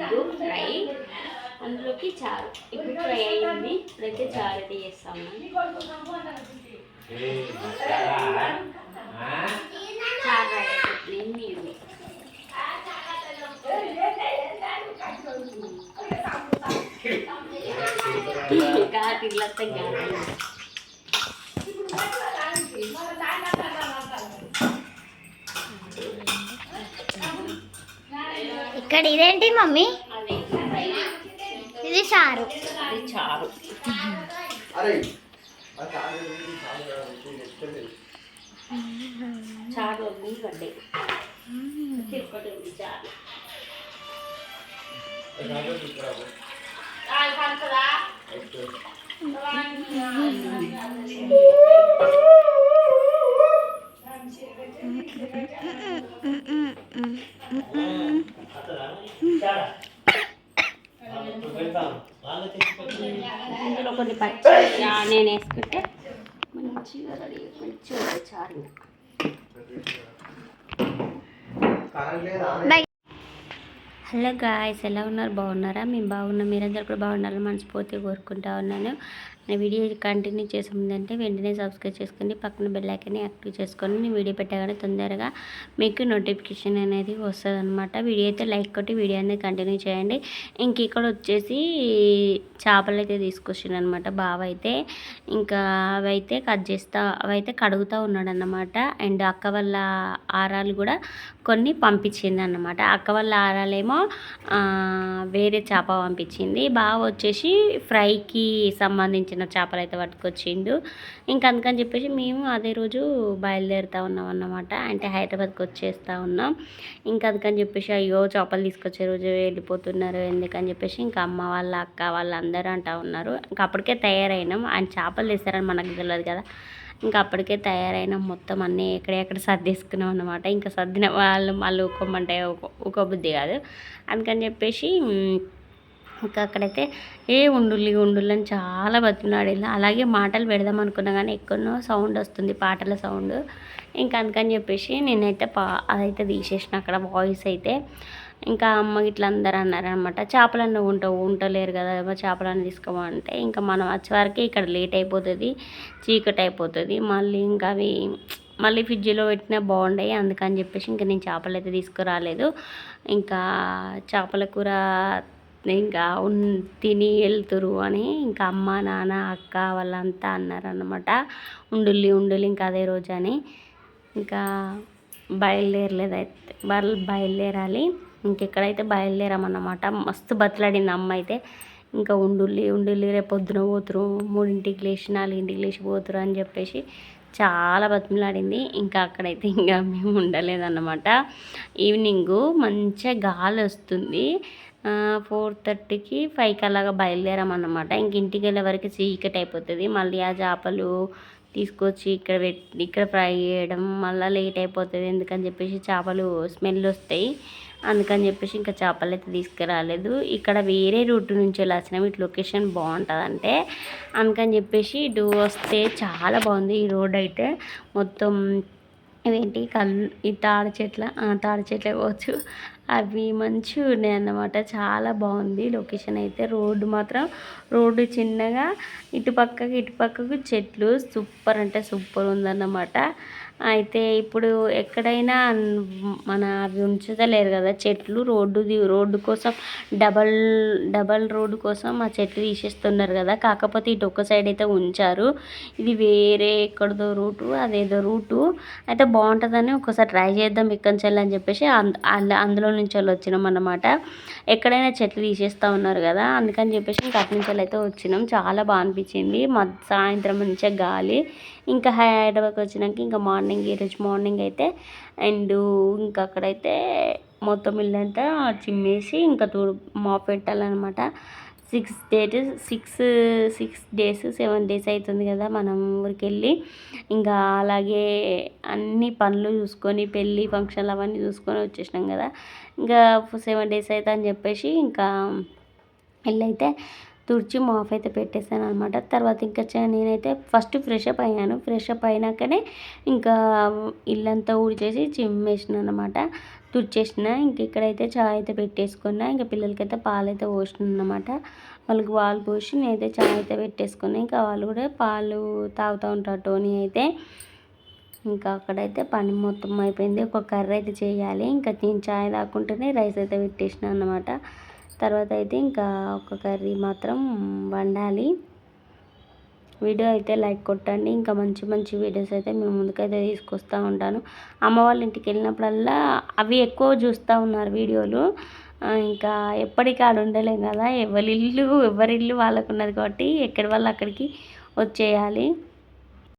Egg fry అందులోకి చారు ఇప్పుడు ఫ్రై అయ్యింది ఇప్పుడైతే చారు అయితే చేస్తాము చారు రెడీ అయిపోతుంది మీరు ఇక్కడ ఇదేంటి మమ్మీ? ఇది చారు. చారు. చారు ఇందులో కొన్ని పచ్చి నేను వేసుకుంటే మంచిగా రెడీ మంచిగా చారు హలో గాయస్ ఎలా ఉన్నారు? బాగున్నారా? మేము బాగున్నాం. మీరందరూ కూడా బాగుండాలని మనస్ఫూర్తిగా కోరుకుంటా ఉన్నాను. నా వీడియో కంటిన్యూ చేసే ముందంటే వెంటనే సబ్స్క్రైబ్ చేసుకుని పక్కన బెల్ యాక్టివ్ చేసుకొని నేను వీడియో పెట్టగానే తొందరగా మీకు నోటిఫికేషన్ అనేది వస్తుంది అనమాట వీడియో అయితే లైక్ కొట్టి వీడియో అనేది కంటిన్యూ చేయండి. ఇంక ఇక్కడ వచ్చేసి చేపలు అయితే తీసుకొచ్చిండు అనమాట బావ అయితే. ఇంకా అవైతే కట్ చేస్తా అవైతే కడుగుతూ ఉన్నాడు అనమాట అండ్ అక్క వాళ్ళ ఆరాలు కూడా కొన్ని పంపించింది అనమాట అక్క వాళ్ళ ఆరాలేమో వేరే చేప పంపించింది. బావ వచ్చేసి ఫ్రైకి సంబంధించిన చేపలు అయితే పట్టుకొచ్చిండు. ఇంకా అందుకని చెప్పేసి మేము అదే రోజు బయలుదేరుతా ఉన్నాం అన్నమాట అంటే హైదరాబాద్కి వచ్చేస్తా ఉన్నాం. ఇంకా అందుకని చెప్పేసి అయ్యో చేపలు తీసుకొచ్చే రోజు వెళ్ళిపోతున్నారు ఎందుకని చెప్పేసి ఇంకా అమ్మ వాళ్ళ అక్క వాళ్ళందరూ అంటా ఉన్నారు. ఇంకా అప్పటికే తయారైనాం. ఆయన చేపలు తీస్తారని మనకు తెలియదు కదా. ఇంకా అప్పటికే తయారైన. మొత్తం అన్నీ ఎక్కడెక్కడ సర్దేసుకున్నాం అనమాట ఇంకా సర్దిన వాళ్ళు మళ్ళీ ఊకోమంటే ఊకో బుద్ధి కాదు. అందుకని చెప్పేసి ఇంకా అక్కడైతే ఏ ఉండుల్లి ఉండుల్లి అని చాలా బతిమలాడి అలాగే మాటలు పెడదాం అనుకున్నా కానీ ఎక్కడో సౌండ్ వస్తుంది పాటల సౌండ్. ఇంకా అందుకని చెప్పేసి నేనైతే పా అదైతే తీసేసిన అక్కడ వాయిస్ అయితే. ఇంకా అమ్మ ఇట్లా అందరూ అన్నారనమాట చేపలన్నీ ఉంటావు ఉండలేరు కదా చేపలన్నీ తీసుకోమంటే ఇంకా మనం వచ్చే వరకు ఇక్కడ లేట్ అయిపోతుంది చీకటి అయిపోతుంది. మళ్ళీ ఇంకా అవి మళ్ళీ ఫ్రిడ్జ్లో పెట్టినా బాగుండేవి అందుకని చెప్పేసి ఇంకా నేను చేపలు అయితే తీసుకురాలేదు. ఇంకా చేపల కూర ఇంకా ఉన్ తిని వెళ్తురు అని ఇంకా అమ్మ నాన్న అక్క వాళ్ళంతా అన్నారనమాట ఉండుల్లి ఉండుల్లి ఇంకా అదే రోజు అని. ఇంకా బయలుదేరలేదైతే వాళ్ళు బయలుదేరాలి. ఇంకెక్కడైతే బయలుదేరామన్నమాట. మస్తు బతలాడింది అమ్మ అయితే. ఇంకా ఉండుల్లి ఉండుల్లి రేపు పొద్దున పోతురు మూడింటికి లేచి నాలుగింటికి లేచి పోతురు అని చెప్పేసి చాలా బతిమలాడింది. ఇంకా అక్కడైతే ఇంకా మేము ఉండలేదన్నమాట. ఈవినింగ్ మంచిగా గాలి వస్తుంది. ఫోర్ థర్టీకి ఫైవ్కి అలాగా బయలుదేరామన్నమాట. ఇంక ఇంటికి వెళ్ళే వరకు చీకటి అయిపోతుంది. మళ్ళీ ఆ చేపలు తీసుకొచ్చి ఇక్కడ పెట్టి ఇక్కడ ఫ్రై చేయడం మళ్ళీ లేట్ అయిపోతుంది. ఎందుకని చెప్పేసి చేపలు స్మెల్ వస్తాయి. అందుకని చెప్పేసి ఇంకా చేపలు అయితే తీసుకురాలేదు. ఇక్కడ వేరే రూట్ నుంచి వెళ్ళి ఇటు లొకేషన్ బాగుంటుంది అంటే అందుకని చెప్పేసి ఇటు వస్తే చాలా బాగుంది ఈ రోడ్ అయితే. మొత్తం ఇవేంటి కళ్ళు ఈ తాడి చెట్ల తాడి చెట్లే పోవచ్చు అవి మంచిగా ఉన్నాయి అన్నమాట. చాలా బాగుంది లొకేషన్ అయితే. రోడ్డు మాత్రం రోడ్డు చిన్నగా ఇటు పక్కకి ఇటు పక్కకు చెట్లు సూపర్ అంటే సూపర్ ఉందన్నమాట. అయితే ఇప్పుడు ఎక్కడైనా మన అవి ఉంచుతలేరు కదా చెట్లు రోడ్డు రోడ్డు కోసం డబల్ డబల్ రోడ్డు కోసం ఆ చెట్లు తీసేస్తున్నారు కదా. కాకపోతే ఇటు ఒక సైడ్ అయితే ఉంచారు. ఇది వేరే ఎక్కడదో రూటు అదేదో రూటు. అయితే బాగుంటుందని ఒకసారి ట్రై చేద్దాం ఇక్కడి నుంచి అని చెప్పేసి అంద- అందులో నుంచి వాళ్ళు వచ్చినాం అన్నమాట. ఎక్కడైనా చెట్లు తీసేస్తూ ఉన్నారు కదా అందుకని చెప్పేసి ఇంకా అటు నుంచి అయితే వచ్చినాం. చాలా బాగా అనిపించింది. మా సాయంత్రం మంచిగా గాలి. ఇంకా హైదరాబాద్కి వచ్చినాక ఇంకా మార్నింగ్ ఈరోజు మార్నింగ్ అయితే అండ్ ఇంకా అక్కడైతే మొత్తం ఇల్లంతా చిమ్మేసి ఇంకా తూ మాప్ పెట్టాలన్నమాట. Six date six six days seven days అవుతుంది కదా మనం ఊరికి వెళ్ళి ఇంకా అలాగే అన్ని పనులు చూసుకొని పెళ్ళి ఫంక్షన్లు అవన్నీ చూసుకొని వచ్చేసినాం కదా. ఇంకా సెవెన్ డేస్ అవుతా అని చెప్పేసి ఇంకా వెళ్ళైతే తుడిచి మాఫ్ అయితే పెట్టేశాను అనమాట తర్వాత ఇంకా చ- నేనైతే ఫస్ట్ ఫ్రెష్ అప్ అయ్యాను. ఫ్రెష్ అప్ అయినాకనే ఇంకా ఇల్లంతా ఊడ్చేసి చిమ్మేసిన అనమాట తుడిచేసిన. ఇంక ఇక్కడైతే చాయ్ అయితే పెట్టేసుకున్నా. ఇంకా పిల్లలకైతే పాలైతే పోసిన అనమాట వాళ్ళకి పాలు పోసి నేనైతే చాయ్ అయితే పెట్టేసుకున్నా. ఇంకా వాళ్ళు కూడా పాలు తాగుతూ ఉంటారు టోనీ అయితే. ఇంకా అక్కడైతే పని మొత్తం అయిపోయింది. ఒక కర్రీ అయితే చేయాలి. ఇంకా నేను చాయ్ తాకుంటేనే రైస్ అయితే పెట్టేసిన అనమాట తర్వాత అయితే ఇంకా ఒక కర్రీ మాత్రం వండాలి. వీడియో అయితే లైక్ కొట్టండి. ఇంకా మంచి మంచి వీడియోస్ అయితే మేము ముందుకైతే తీసుకొస్తూ ఉంటాను. అమ్మ వాళ్ళ ఇంటికి వెళ్ళినప్పుడల్లా అవి ఎక్కువ చూస్తూ ఉన్నారు వీడియోలు. ఇంకా ఎప్పటికీ ఉండలేం కదా. ఎవరి ఇల్లు ఎవరి ఇల్లు వాళ్ళకు ఉన్నది కాబట్టి ఎక్కడి వాళ్ళు అక్కడికి వచ్చేయాలి.